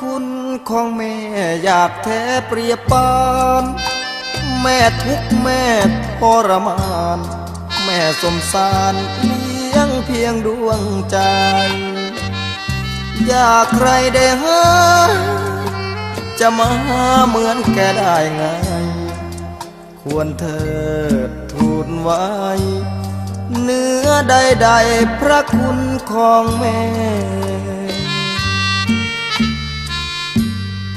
คุณของแม่อยากแท้เปรียบปานแม่ทุกแม่ทรมาน แม่สมสารเลี้ยงเพียงดวงใจ อยากใครได้หาจะมาเหมือนแกได้ไง ควรเธอทูลไว้ เนื้อใดๆพระคุณของแม่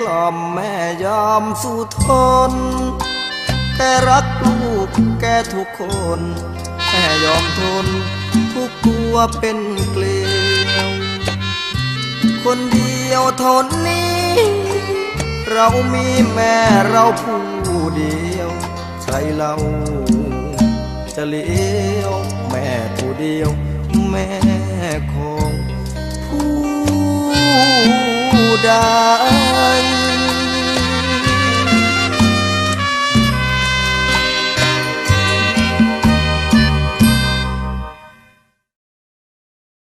กล่อมแม่ยอมสู้ทน แกรักลูกแกทุกคน แม่ยอมทน ทุกตัวเป็นเกลียว คนเดียวท่านี้ เรามีแม่เราผู้เดียวใครเราจะเลี้ยวแม่ผู้เดียว แม่ของผู้ใด